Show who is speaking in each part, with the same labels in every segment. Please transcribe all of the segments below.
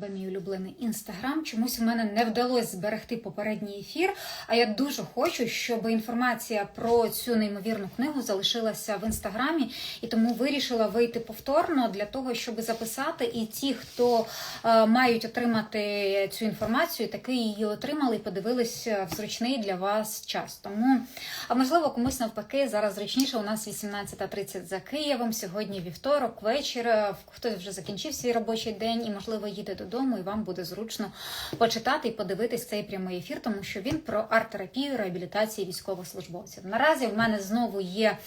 Speaker 1: Мій улюблений інстаграм. Чомусь у мене не вдалося зберегти попередній ефір. А я дуже хочу, щоб інформація про цю неймовірну книгу залишилася в інстаграмі, і тому вирішила вийти повторно для того, щоб записати. І ті, хто е, мають отримати цю інформацію, таки її отримали і подивились в зручний для вас час. Тому, а можливо, комусь навпаки, зараз зручніше. У нас 18.30 за Києвом. Сьогодні вівторок, вечір. Е, Хтось вже закінчив свій робочий день і, можливо, їде додому, і вам буде зручно почитати і подивитись цей прямий ефір, тому що він про арт-терапію, реабілітації військовослужбовців. Наразі в мене знову є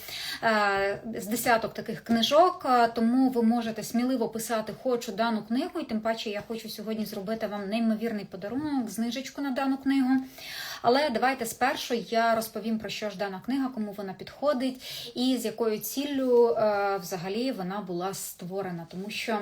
Speaker 1: е, з десяток таких книжок, е, тому ви можете сміливо писати Хочу дану книгу, і тим паче я хочу сьогодні зробити вам неймовірний подарунок, знижечку на дану книгу. Але давайте спершу я розповім про що ж дана книга, кому вона підходить, і з якою ціллю е, взагалі вона була створена, тому що.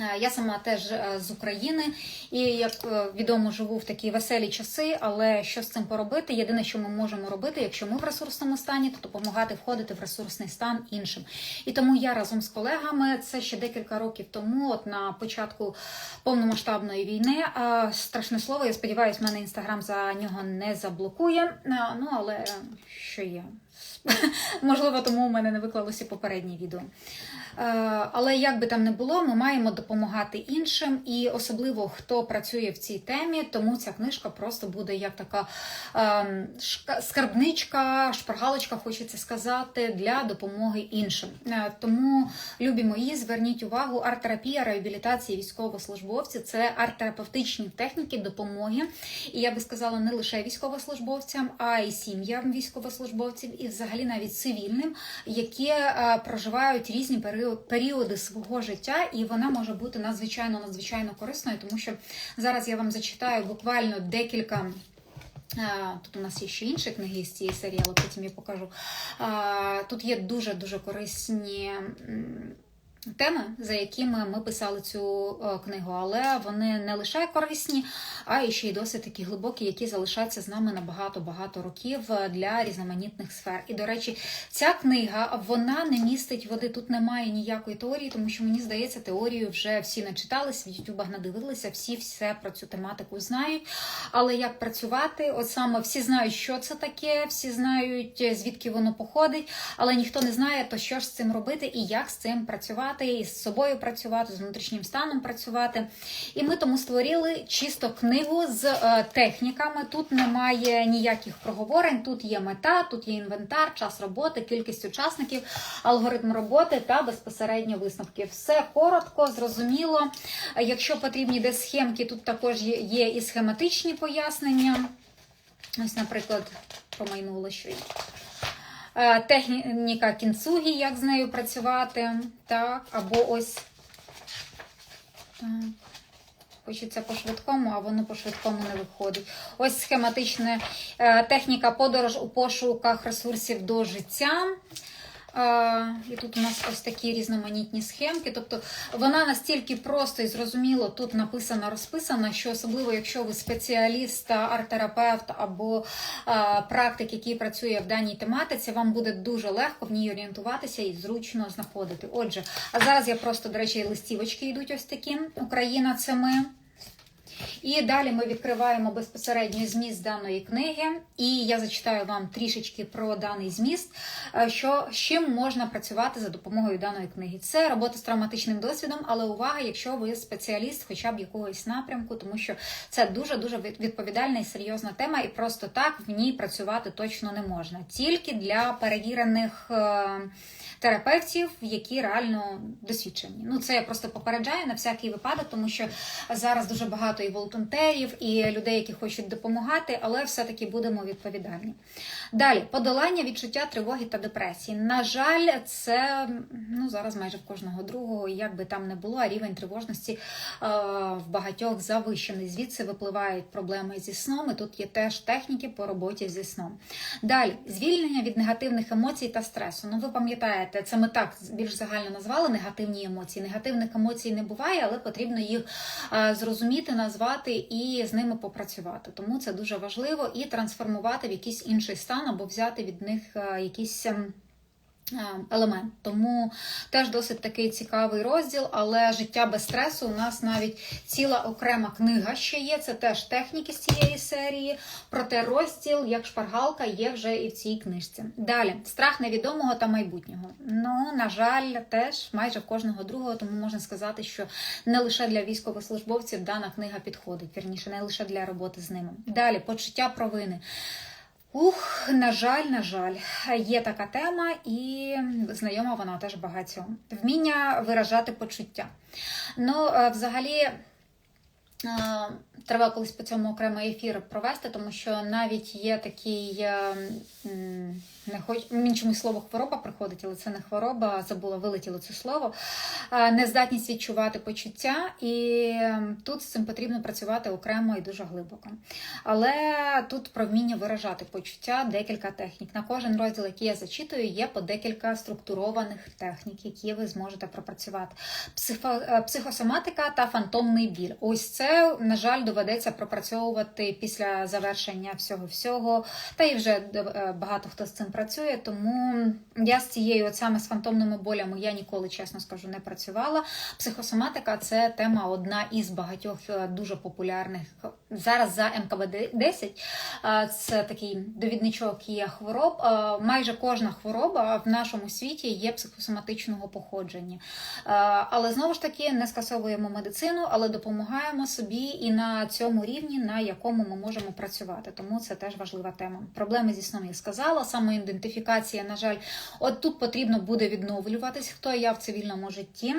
Speaker 1: Е, Я сама теж е, з України, і як е, відомо, живу в такі веселі часи. Але що з цим поробити? Єдине, що ми можемо робити, якщо ми в ресурсному стані, то допомагати входити в ресурсний стан іншим. І тому я разом з колегами це ще декілька років тому, от на початку повномасштабної війни. Страшне слово, я сподіваюся, мене інстаграм за нього не заблокує. Ну але що є? Можливо, тому у мене не виклалося попереднє відео. Е, Але як би там не було, ми маємо допомагати іншим, і особливо хто працює в цій темі, тому ця книжка просто буде як така ем, скарбничка, шпаргалочка, хочеться сказати, для допомоги іншим. Е, Тому, любі мої, зверніть увагу, арт-терапія, реабілітація військовослужбовців це арт-терапевтичні техніки допомоги. І я би сказала, не лише військовослужбовцям, а й сім'ям військовослужбовців, і взагалі навіть цивільним, які е, проживають різні періоди свого життя, і вона може бути надзвичайно надзвичайно корисною, тому що зараз я вам зачитаю буквально декілька. е, Тут у нас є ще інші книги з цієї серії, але потім я покажу. Е, Тут є дуже дуже корисні теми, за якими ми писали цю е, книгу, але вони не лише корисні, а і ще й досить такі глибокі, які залишаються з нами на багато-багато років е, для різноманітних сфер. І, до речі, ця книга вона не містить води. Тут немає ніякої теорії, тому що мені здається, теорію вже всі начитались, в ютубах надивилися, всі все про цю тематику знають. Але як працювати? От саме всі знають, що це таке, всі знають, е, звідки воно походить, але ніхто не знає, то що ж з цим робити і як з цим працювати, і з собою працювати, з внутрішнім станом працювати. І ми тому створили чисто книгу з е, техніками. Тут немає ніяких проговорень, тут є мета, тут є інвентар, час роботи, кількість учасників, алгоритм роботи та безпосередньо висновки. Все коротко, зрозуміло. Якщо потрібні десь схемки, тут також є, і схематичні пояснення. Ось, наприклад, промайнуло що є. Е, Техніка кінцугі, як з нею працювати, так, або ось так. Хочеться по швидкому, а воно по швидкому не виходить. Ось схематична е, техніка подорож у пошуках ресурсів до життя. І тут у нас ось такі різноманітні схемки. Тобто вона настільки просто і зрозуміло тут написана, розписана, що особливо, якщо ви спеціаліст, арт-терапевт або практик, який працює в даній тематиці, вам буде дуже легко в ній орієнтуватися і зручно знаходити. Отже, а зараз я просто, до речі, листівочки йдуть ось такі. Україна це ми. І далі ми відкриваємо безпосередньо зміст даної книги, і я зачитаю вам трішечки про даний зміст, е, що з чим можна працювати за допомогою даної книги. Це робота з травматичним досвідом, але увага, якщо ви спеціаліст, хоча б якогось напрямку, тому що це дуже дуже відповідальна і серйозна тема, і просто так в ній працювати точно не можна. Тільки для перевірених. Терапевтів, які реально досвідчені. Ну це я просто попереджаю на всякий випадок, тому що зараз дуже багато і волонтерів, і людей, які хочуть допомагати, але все-таки будемо відповідальні. Далі подолання відчуття тривоги та депресії. На жаль, це ну зараз майже в кожного другого, як би там не було, а рівень тривожності е, в багатьох завищений. Звідси випливають проблеми зі сном. і Тут є теж техніки по роботі зі сном. Далі звільнення від негативних емоцій та стресу. Ну, ви пам'ятаєте, це ми так більш загально назвали негативні емоції. Негативних емоцій не буває, але потрібно їх е, зрозуміти, назвати і з ними попрацювати. Тому це дуже важливо і трансформувати в якийсь інший стан або взяти від них е, якісь. Е, елемент. Тому теж досить такий цікавий розділ, але життя без стресу у нас навіть ціла окрема книга ще є. Це теж техніки з цієї серії. Проте розділ, як шпаргалка, є вже і в цій книжці. Далі страх невідомого та майбутнього. Ну, на жаль, теж майже кожного другого, тому можна сказати, що не лише для військовослужбовців дана книга підходить, вірніше, не лише для роботи з ними. Далі почуття провини. Ух, на жаль, на жаль, є така тема, і знайома вона теж багатьом. Вміння виражати почуття. Ну, е, взагалі, е, треба колись по цьому окремий ефір провести, тому що навіть є такий. е, Не хоч мені слово хвороба приходить, але це не хвороба, забула, вилетіло це слово. Е, Нездатність відчувати почуття, і ем, тут з цим потрібно працювати окремо і дуже глибоко. Але тут про вміння виражати почуття, декілька технік. На кожен розділ, який я зачитую, є по декілька структурованих технік, які ви зможете пропрацювати. Психо, е, психосоматика та фантомний біль. Ось це, на жаль, доведеться пропрацьовувати після завершення всього всього. Та і вже е, багато хто з цим працює. Тому я з цією, от саме з фантомними болями, я ніколи, чесно скажу, не працювала. Психосоматика це тема одна із багатьох е, дуже популярних зараз за МКБ 10 е, Це такий довідничок є хвороб. Майже кожна хвороба в нашому світі є психосоматичного походження. Але знову ж таки не скасовуємо медицину, але допомагаємо собі і на цьому рівні, на якому ми можемо працювати. Тому це теж важлива тема. Проблеми зі сном я сказала. Самоідентифікація, на жаль, от тут потрібно буде відновлюватись, хто я в цивільному житті.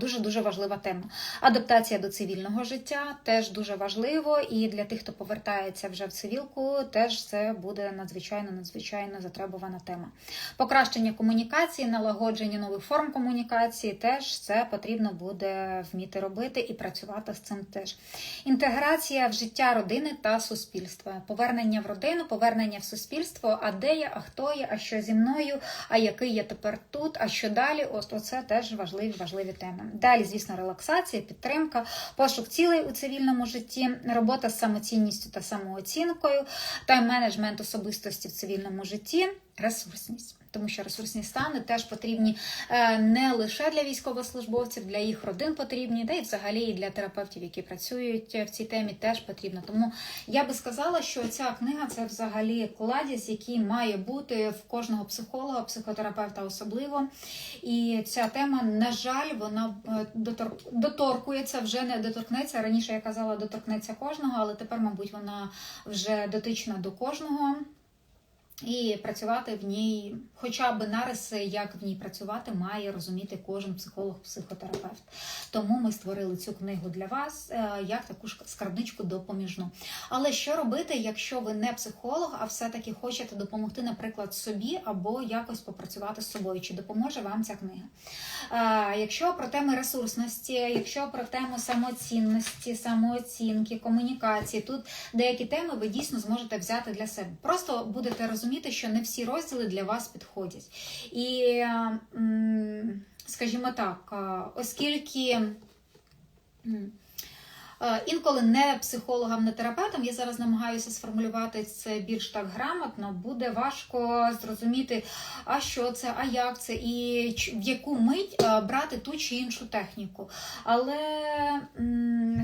Speaker 1: Дуже дуже важлива тема. Адаптація до цивільного життя теж дуже важливо, і для тих, хто повертається вже в цивілку, теж це буде надзвичайно надзвичайно затребувана тема. Покращення комунікації, налагодження нових форм комунікації теж це потрібно буде вміти робити і працювати з цим теж. Інтеграція в життя родини та суспільства, повернення в родину, повернення в суспільство. А де я, а хто я, а що зі мною, а який я тепер тут, а що далі? Ось оце теж важливі важливі теми. Далі, звісно, релаксація, підтримка, пошук цілей у цивільному житті, робота з самоцінністю та самооцінкою, тайм-менеджмент особистості в цивільному житті, ресурсність. Тому що ресурсні стани теж потрібні е, не лише для військовослужбовців, для їх родин потрібні, та й взагалі і для терапевтів, які працюють в цій темі, теж потрібно. Тому я би сказала, що ця книга це взагалі кладязь, який має бути в кожного психолога, психотерапевта особливо. І ця тема, на жаль, вона е, доторкується, вже не доторкнеться. Раніше я казала, доторкнеться кожного, але тепер, мабуть, вона вже дотична до кожного. І працювати в ній, хоча б нариси, як в ній працювати, має розуміти кожен психолог-психотерапевт. Тому ми створили цю книгу для вас е, як таку скарбничку допоміжну. Але що робити, якщо ви не психолог, а все-таки хочете допомогти, наприклад, собі або якось попрацювати з собою? Чи допоможе вам ця книга? Е, якщо про теми ресурсності, якщо про тему самоцінності, самооцінки, комунікації, тут деякі теми ви дійсно зможете взяти для себе. Просто будете розуміти розуміти, що не всі розділи для вас підходять. І, скажімо так, оскільки. Інколи не психологам, не терапевтам, я зараз намагаюся сформулювати це більш так грамотно, буде важко зрозуміти, а що це, а як це, і в яку мить брати ту чи іншу техніку. Але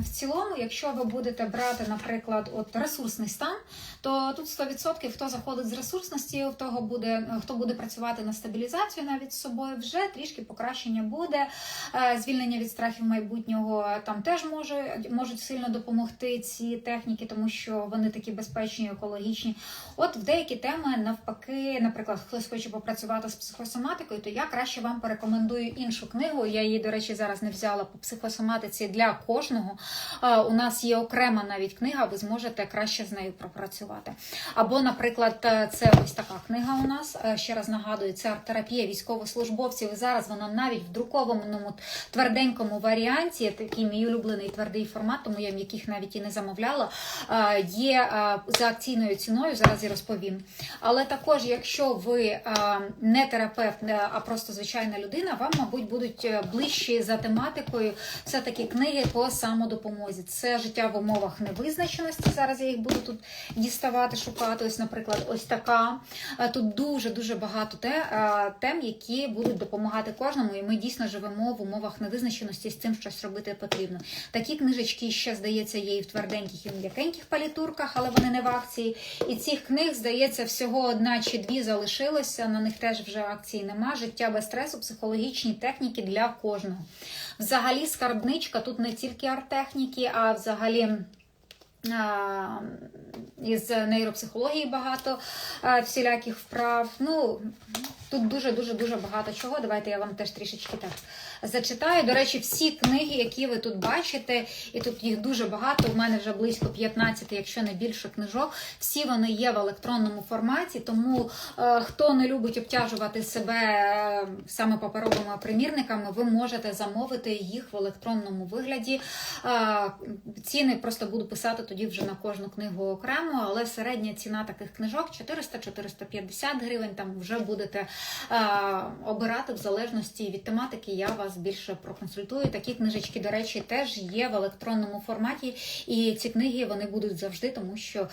Speaker 1: в цілому, якщо ви будете брати, наприклад, от ресурсний стан, то тут 100% хто заходить з ресурсності, того буде, хто буде працювати на стабілізацію навіть з собою, вже трішки покращення буде. Е, звільнення від страхів майбутнього там теж може, можуть сильно допомогти ці техніки, тому що вони такі безпечні, екологічні. От в деякі теми, навпаки, наприклад, хтось хоче попрацювати з психосоматикою, то я краще вам порекомендую іншу книгу. Я її, до речі, зараз не взяла по психосоматиці для кожного. У нас є окрема навіть книга, ви зможете краще з нею пропрацювати. Або, наприклад, це ось така книга у нас. Е, ще раз нагадую, це арт-терапія військовослужбовців. І зараз вона навіть в друкованому тверденькому варіанті, такий мій улюблений твердий формат, тому я м'яких навіть і не замовляла. Є за акційною ціною, зараз і розповім. Але також, якщо ви не терапевт, а просто звичайна людина, вам, мабуть, будуть ближчі за тематикою все-таки книги по самодопомозі. Це життя в умовах невизначеності. Зараз я їх буду тут діставати, шукати. Ось, наприклад, ось така. Е, Тут дуже дуже багато е, тем, які будуть допомагати кожному, і ми дійсно живемо в умовах невизначеності, з цим щось робити потрібно. Такі книжечки ще здається є і в тверденьких, і в м'якеньких палітурках, але вони не в акції. І цих книг здається всього одна чи дві залишилося. На них теж вже акції нема. Життя без стресу, психологічні техніки для кожного. Взагалі, скарбничка тут не тільки арт-техніки, а взагалі. Із нейропсихології багато всіляких вправ. Ну, тут дуже дуже дуже багато чого. Давайте я вам теж трішечки так зачитаю. До речі, всі книги, які ви тут бачите, і тут їх дуже багато. У мене вже близько 15, якщо не більше книжок. Всі вони є в електронному форматі. Тому е, хто не любить обтяжувати себе е, саме паперовими примірниками, ви можете замовити їх в електронному вигляді. Е, ціни просто буду писати тоді вже на кожну книгу окремо, але середня ціна таких книжок 400-450 гривень. Там вже будете е, обирати в залежності від тематики. Я вас більше проконсультую. Такі книжечки, до речі, теж є в електронному форматі, і ці книги вони будуть завжди, тому що.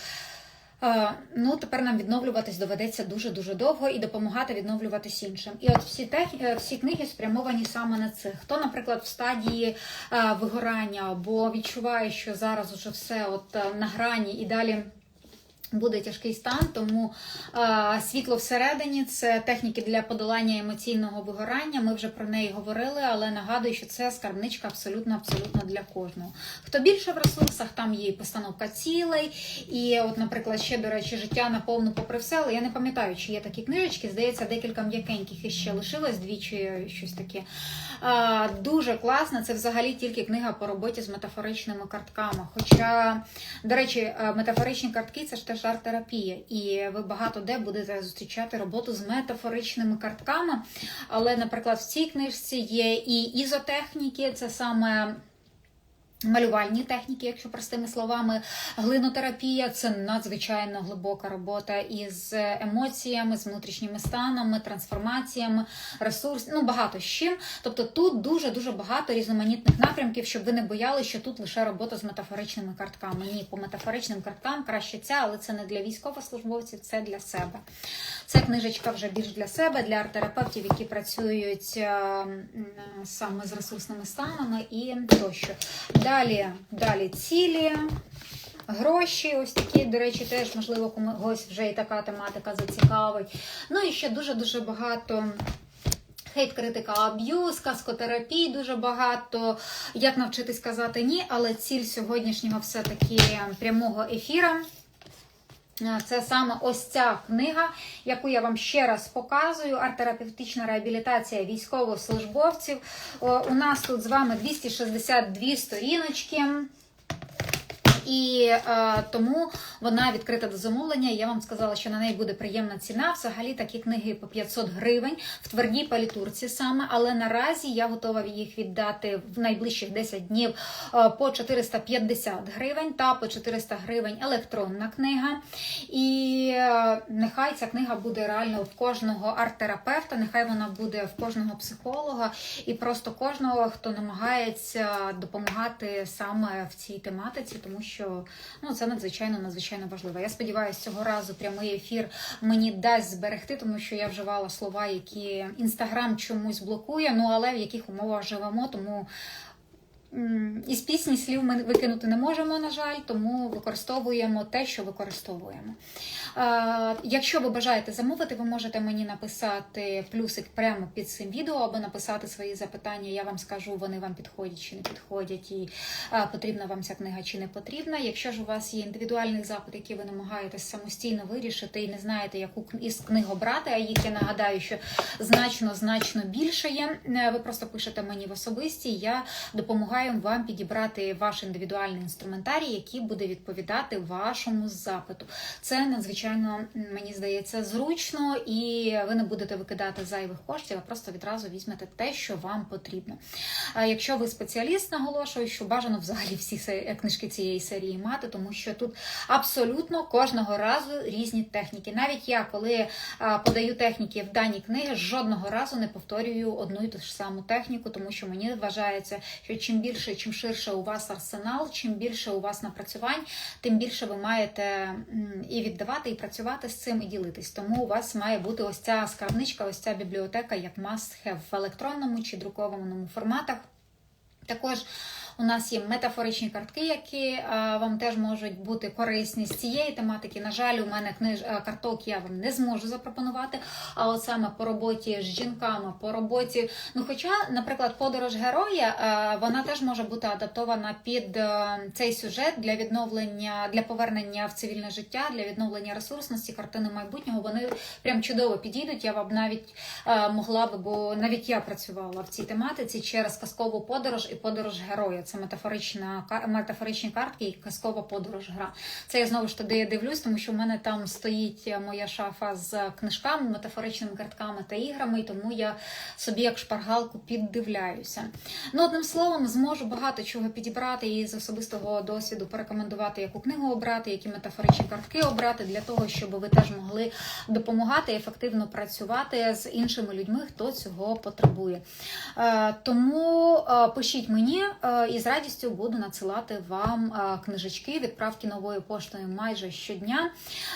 Speaker 1: Е, Ну, тепер нам відновлюватись доведеться дуже дуже довго і допомагати відновлюватись іншим. І от всі тех, е, всі книги спрямовані саме на це. Хто, наприклад, в стадії е, вигорання або відчуває, що зараз уже все от на грані і далі. Буде тяжкий стан, тому е, світло всередині це техніки для подолання емоційного вигорання. Ми вже про неї говорили, але нагадую, що це скарбничка абсолютно абсолютно для кожного. Хто більше в ресурсах, там є і постановка цілей, і, от, наприклад, ще до речі, життя наповну попри все. Але я не пам'ятаю, чи є такі книжечки. Здається, декілька м'якеньких іще лишилось двічі щось таке. Е, дуже класно. Це взагалі тільки книга по роботі з метафоричними картками. Хоча, до речі, е, метафоричні картки це ж теж арт-терапія, і ви багато де будете зустрічати роботу з метафоричними картками. Але, наприклад, в цій книжці є і ізотехніки, це саме. Малювальні техніки, якщо простими словами, глинотерапія це надзвичайно глибока робота із емоціями, з внутрішніми станами, трансформаціями, ресурс, ну багато з чим. Тобто тут дуже дуже багато різноманітних напрямків, щоб ви не бояли, що тут лише робота з метафоричними картками. Ні, по метафоричним карткам краще ця, але це не для військовослужбовців, це для себе. Це книжечка вже більш для себе, для арт-терапевтів, які працюють е, саме з ресурсними станами і тощо. Далі, далі цілі. Гроші, ось такі, до речі, теж, можливо, когось вже і така тематика зацікавить. Ну і ще дуже-дуже багато. Хейт, критика, аб'юз, каскотерапій дуже багато. Як навчитись казати ні, але ціль сьогоднішнього все-таки прямого ефіра. Це саме ось ця книга, яку я вам ще раз показую: арт-терапевтична реабілітація військовослужбовців. У нас тут з вами 262 сторіночки. І е, тому вона відкрита до замовлення. Я вам сказала, що на неї буде приємна ціна. Взагалі такі книги по 500 гривень в твердій палітурці саме. Але наразі я готова їх віддати в найближчих 10 днів е, по 450 гривень та по 400 гривень електронна книга. І е, нехай ця книга буде реально в кожного арт-терапевта, нехай вона буде в кожного психолога і просто кожного, хто намагається допомагати саме в цій тематиці, тому що ну це надзвичайно надзвичайно важливо. Я сподіваюся, цього разу прямий ефір мені дасть зберегти, тому що я вживала слова, які інстаграм чомусь блокує. Ну але в яких умовах живемо, тому. Із пісні слів ми викинути не можемо, на жаль, тому використовуємо те, що використовуємо. Якщо ви бажаєте замовити, ви можете мені написати плюсик прямо під цим відео або написати свої запитання. Я вам скажу, вони вам підходять чи не підходять, і потрібна вам ця книга чи не потрібна. Якщо ж у вас є індивідуальний запит, який ви намагаєтесь самостійно вирішити і не знаєте, яку із книг обрати, а їх я нагадаю, що значно значно більше є. е, Ви просто пишете мені в особисті. Я допомагаю вам підібрати ваш індивідуальний інструментарій, який буде відповідати вашому запиту. Це надзвичайно мені здається зручно, і ви не будете викидати зайвих коштів, а просто відразу візьмете те, що вам потрібно. Якщо ви спеціаліст, наголошую, що бажано взагалі всі книжки цієї серії мати, тому що тут абсолютно кожного разу різні техніки. Навіть я, коли подаю техніки в дані книги, жодного разу не повторюю одну і ту ж саму техніку, тому що мені вважається, що чим більше, чим ширше у вас арсенал, чим більше у вас напрацювань, тим більше ви маєте і віддавати, і працювати з цим, і ділитись. Тому у вас має бути ось ця скарбничка, ось ця бібліотека як must have в електронному чи друкованому форматах. Також у нас є метафоричні картки, які е, вам теж можуть бути корисні з цієї тематики. На жаль, у мене книж е, карток я вам не зможу запропонувати. А от саме по роботі з жінками, по роботі, ну хоча, наприклад, подорож героя, е, вона теж може бути адаптована під цей сюжет для відновлення, для повернення в цивільне життя, для відновлення ресурсності, картини майбутнього. Вони прям чудово підійдуть. Я вам навіть могла би, бо навіть я працювала в цій тематиці через казкову подорож і подорож героя. Це метафорична метафоричні картки і казкова подорож гра. Це я знову ж туди дивлюсь, тому що в мене там стоїть моя шафа з книжками, метафоричними картками та іграми, і тому я собі як шпаргалку піддивляюся. Ну, одним словом, зможу багато чого підібрати і з особистого досвіду порекомендувати, яку книгу обрати, які метафоричні картки обрати для того, щоб ви теж могли допомагати ефективно працювати з іншими людьми, хто цього потребує. Е, Тому е, пишіть мені е, і з радістю буду надсилати вам е, книжечки, відправки новою поштою майже щодня.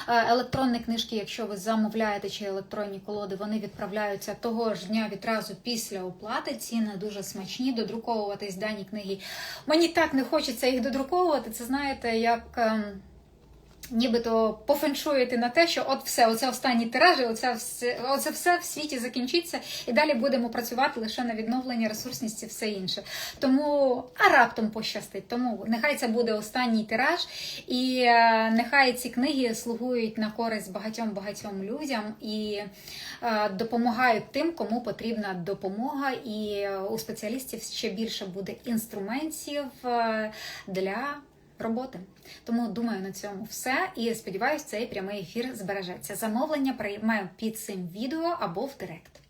Speaker 1: Е, Електронні книжки, якщо ви замовляєте чи електронні колоди, вони відправляються того ж дня відразу після оплати. Ціни дуже смачні. Додруковуватись дані книги. Мені так не хочеться їх додруковувати. Це знаєте, як. Нібито пофеншуєте на те, що от все, оце останні тиражі, оце все, оце все в світі закінчиться, і далі будемо працювати лише на відновлення ресурсності, все інше. Тому а раптом пощастить. Тому нехай це буде останній тираж, і е, нехай ці книги слугують на користь багатьом багатьом людям і е, допомагають тим, кому потрібна допомога. І е, у спеціалістів ще більше буде інструментів для роботи. Тому думаю на цьому все. І сподіваюся, цей прямий ефір збережеться. Замовлення приймаю під цим відео або в директ.